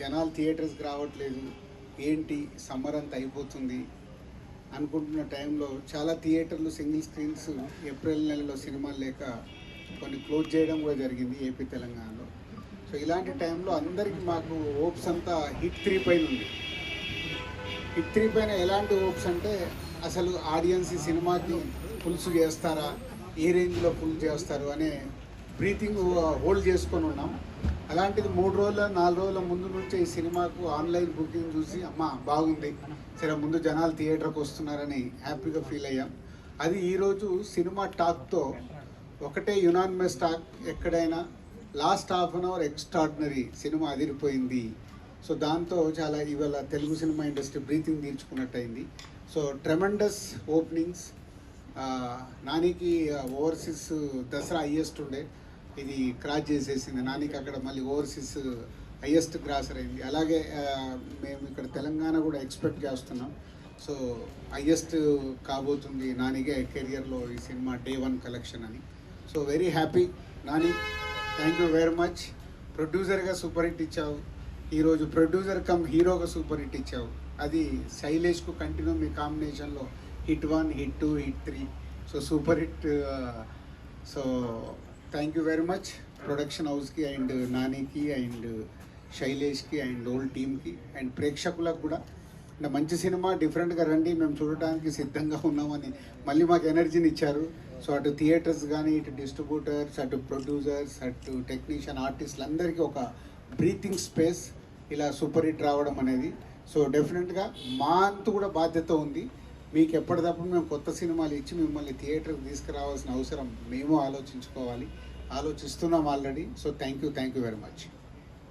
జనాలు థియేటర్స్కి రావట్లేదు. ఏంటి? సమ్మర్ అంత అయిపోతుంది అనుకుంటున్న టైంలో చాలా థియేటర్లు సింగిల్ స్క్రీన్స్ ఏప్రిల్ నెలలో సినిమాలు లేక కొన్ని క్లోజ్ చేయడం కూడా జరిగింది ఏపీ తెలంగాణలో. సో ఇలాంటి టైంలో అందరికీ మాకు హోప్స్ అంతా హిట్ త్రీ పైన ఉంది. హిట్ త్రీ పైన ఎలాంటి హోప్స్ అంటే అసలు ఆడియన్స్ ఈ సినిమాకి పులుసు చేస్తారా? ఏ రేంజ్లో ఫుల్ చేస్తారు? అనే బ్రీతింగ్ హోల్డ్ చేసుకొని ఉన్నాం. అలాంటిది మూడు రోజుల నాలుగు రోజుల ముందు నుంచే ఈ సినిమాకు ఆన్లైన్ బుకింగ్ చూసి అమ్మ బాగుంది. సరే ముందు జనాలు థియేటర్కి వస్తున్నారని హ్యాపీగా ఫీల్ అయ్యాం. అది ఈరోజు సినిమా టాక్తో ఒకటే యునానిమస్ టాక్ ఎక్కడైనా last half an hour extraordinary cinema అదిరిపోయింది. సో దాంతో చాలా ఇవాళ తెలుగు సినిమా ఇండస్ట్రీ బ్రీతింగ్ తీర్చుకున్నట్టయింది. సో ట్రెమండస్ ఓపెనింగ్స్ నానికి ఓవర్సీస్ దసరా హయ్యెస్ట్ ఉండే. ఇది క్రాస్ చేసేసింది. నానికి అక్కడ మళ్ళీ ఓవర్సీస్ హయ్యెస్ట్ క్రాసర్ అయింది. అలాగే మేము ఇక్కడ తెలంగాణ కూడా ఎక్స్పెక్ట్ చేస్తున్నాం. సో హయ్యెస్ట్ కాబోతుంది నానిగే కెరియర్లో ఈ సినిమా డే వన్ కలెక్షన్ అని. So very happy Nani. Thank you very much. ప్రొడ్యూసర్గా సూపర్ హిట్ ఇచ్చావు. ఈరోజు ప్రొడ్యూసర్ కమ్ హీరోగా సూపర్ హిట్ ఇచ్చావు. అది శైలేష్కు కంటిన్యూ మీ కాంబినేషన్లో hit one hit two hit three. So super hit so thank you very much production హౌస్కి అండ్ నానికి అండ్ శైలేష్కి అండ్ ఓల్ టీమ్కి అండ్ ప్రేక్షకులకు కూడా. అంటే మంచి సినిమా డిఫరెంట్గా రండి మేము చూడటానికి సిద్ధంగా ఉన్నామని మళ్ళీ మాకు ఎనర్జీని ఇచ్చారు. సో అటు థియేటర్స్ కానీ ఇటు డిస్ట్రిబ్యూటర్స్ అటు ప్రొడ్యూసర్స్ అటు టెక్నీషియన్ ఆర్టిస్టులు అందరికీ ఒక బ్రీతింగ్ స్పేస్ ఇలా సూపర్ హిట్ రావడం అనేది. సో డెఫినెట్గా మా అంతు కూడా బాధ్యత ఉంది. మీకు ఎప్పటికప్పుడు మేము కొత్త సినిమాలు ఇచ్చి మిమ్మల్ని థియేటర్కి తీసుకురావాల్సిన అవసరం మేము ఆలోచించుకోవాలి. ఆలోచిస్తున్నాం already. So thank you thank you very much.